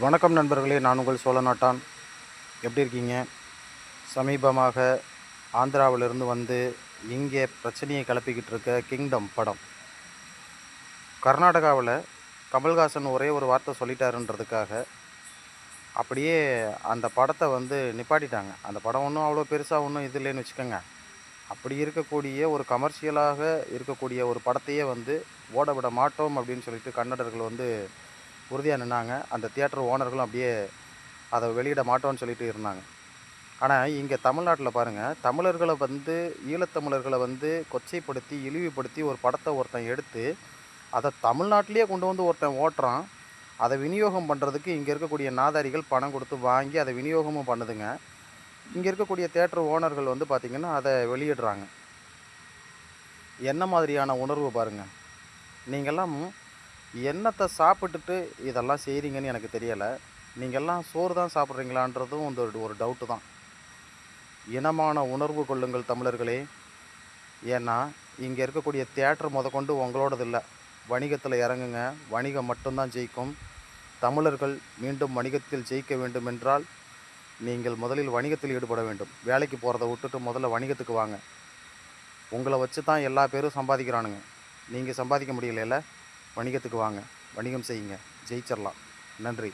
வணக்கம் நண்பர்களே நான் உங்கள் சோழநாட்டான். எப்படி இருக்கீங்க? சமீபமாக ஆந்திராவிலிருந்து வந்து இங்கே பிரச்சனையை கிளப்பிக்கிட்டு இருக்க கிங்டம் படம். கர்நாடகாவில் கமல்ஹாசன் ஒரே ஒரு வார்த்தை சொல்லிட்டாருன்றதுக்காக அப்படியே அந்த படத்தை வந்து நிப்பாட்டிட்டாங்க. அந்த படம் ஒன்றும் அவ்வளோ பெருசாக ஒன்றும் இது இல்லைன்னு வச்சுக்கோங்க. அப்படி இருக்கக்கூடிய ஒரு கமர்ஷியலாக இருக்கக்கூடிய ஒரு படத்தையே வந்து ஓட விட மாட்டோம் அப்படின்னு சொல்லிட்டு கன்னடர்கள் வந்து உறுதியாக நின்னாங்க. அந்த தியேட்டர் ஓனர்களும் அப்படியே அதை வெளியிட மாட்டோம்னு சொல்லிட்டு இருந்தாங்க. ஆனால் இங்கே தமிழ்நாட்டில் பாருங்கள் தமிழர்களை வந்து ஈழத்தமிழர்களை வந்து கொச்சைப்படுத்தி இழிவுபடுத்தி ஒரு படத்தை ஒருத்தன் எடுத்து அதை தமிழ்நாட்டிலேயே கொண்டு வந்து ஒருத்தன் ஓட்டுறான். அதை விநியோகம் பண்ணுறதுக்கு இங்கே இருக்கக்கூடிய நாதாரிகள் பணம் கொடுத்து வாங்கி அதை விநியோகமும் பண்ணுதுங்க. இங்கே இருக்கக்கூடிய தேட்டர் ஓனர்கள் வந்து பார்த்திங்கன்னா அதை வெளியிடுறாங்க. என்ன மாதிரியான உணர்வு பாருங்கள் நீங்கள்லாம் என்னத்தை சாப்பிட்டுட்டு இதெல்லாம் செய்கிறீங்கன்னு எனக்கு தெரியலை. நீங்கள்லாம் சோறு தான் சாப்பிட்றீங்களான்றதும் வந்து ஒரு- ஒரு டவுட்டு தான். இனமான உணர்வு கொள்ளுங்கள் தமிழர்களே. ஏன்னா இங்கே இருக்கக்கூடிய தேட்டர் முதற்கொண்டு உங்களோடது இல்லை. வணிகத்தில் இறங்குங்க. வணிகம் மட்டும்தான் ஜெயிக்கும். தமிழர்கள் மீண்டும் வணிகத்தில் ஜெயிக்க வேண்டும் என்றால் நீங்கள் முதலில் வணிகத்தில் ஈடுபட வேண்டும். வேலைக்கு போகிறத விட்டுட்டு முதல்ல வணிகத்துக்கு வாங்க. உங்களை வச்சு தான் எல்லா பேரும் சம்பாதிக்கிறானுங்க. நீங்கள் சம்பாதிக்க முடியலைல்ல வணிகத்துக்கு வாங்க. வணிகம் செய்யுங்க. ஜெயிச்சிடலாம் நன்றி.